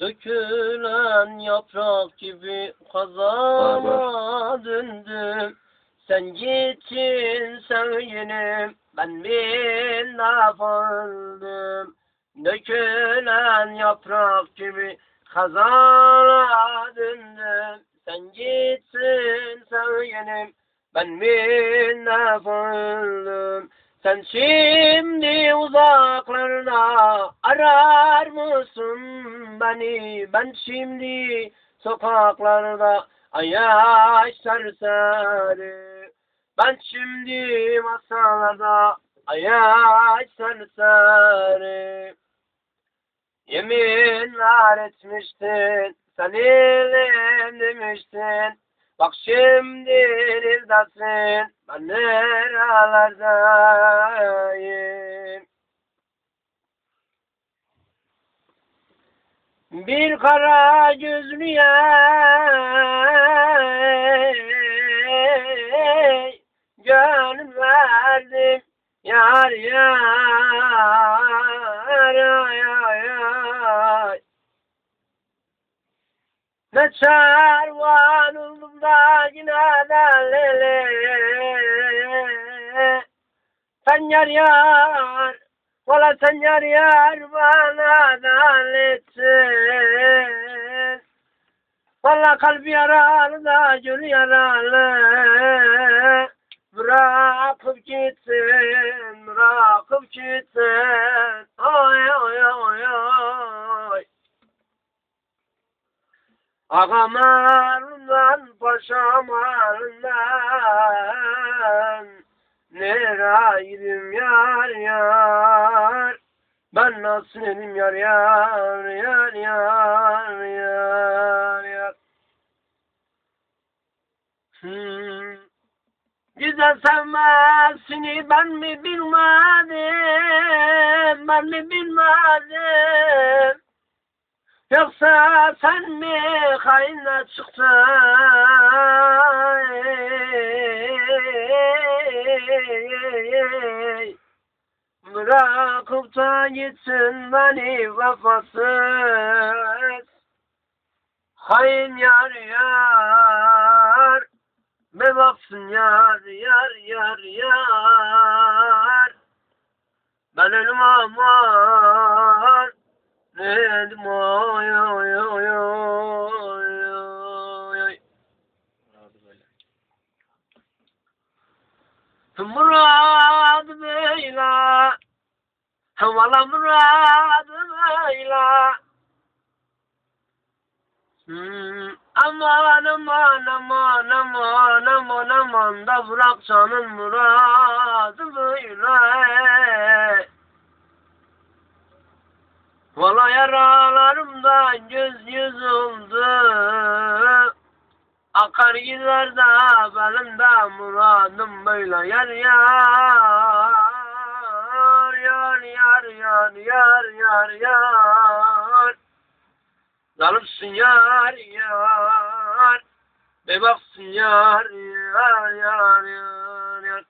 Dökülen yaprak gibi kazana döndüm. Sen gittin sevgilim, ben bir oldum. Dökülen yaprak gibi kazana döndüm. Sen gittin sevgilim, ben bir oldum. Sen şimdi uzaklarda arar mısın beni? Ben şimdi sokaklarda ayaş serseri. Ben şimdi masalarda ayaş serseri. Yeminler etmiştin, sen ilim demiştin. Bak şimdi neredesin, ben nerelerdeyim. Bir kara gözlüye gönül verdim yar yar ne çarvan oldum da yine lele. Sen yar yar Valla sen yar yar bana etsin Valla kalbi yaralı da gül yaralı. Bırakıp gitsin, bırakıp gitsin Ağam arından, paşam arından Nereydim yar yar? Ben nasıl edim yar yar yar yar yar yar. Hmm. Güzel sevmezsini ben mi bilmedim Ben mi bilmedim Yoksa sen mi hainle çıktın? Bırakıp da gitsin beni vefasız. Hain yar yar Be baksın yar yar yar yar. Ben ölüm aman Nedim oy Murad beyla Valla murad beyla Hmm, aman aman aman aman aman aman da bırak canın muradı böyle Valla yaralarımdan göz yüz oldu Akar gider de benim de muradım böyle. Yar yar Yar yar yar yar yar yar. Zalimsin yar yar Bebaksın yar yar yar yar yar.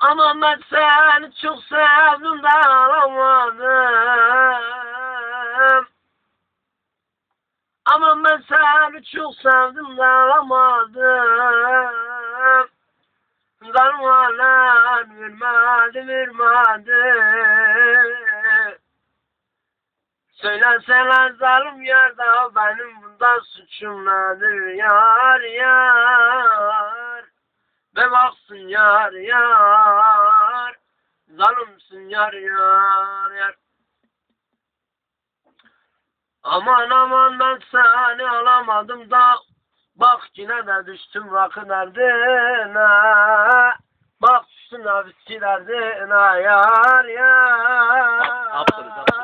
Ama ben seni çok sevdim de alamadım Ama ben seni çok sevdim de alamadım Zarmalar vermedi vermedi Söylesene zalim yerde benim bunda suçum nedir? Yar yar. Be baksın yar yar. Zalimsin yar yar yar. Aman aman ben seni alamadım da Bak yine de düştüm rakı derdine Bak düştüm de viski derdine yar yar. Aferin.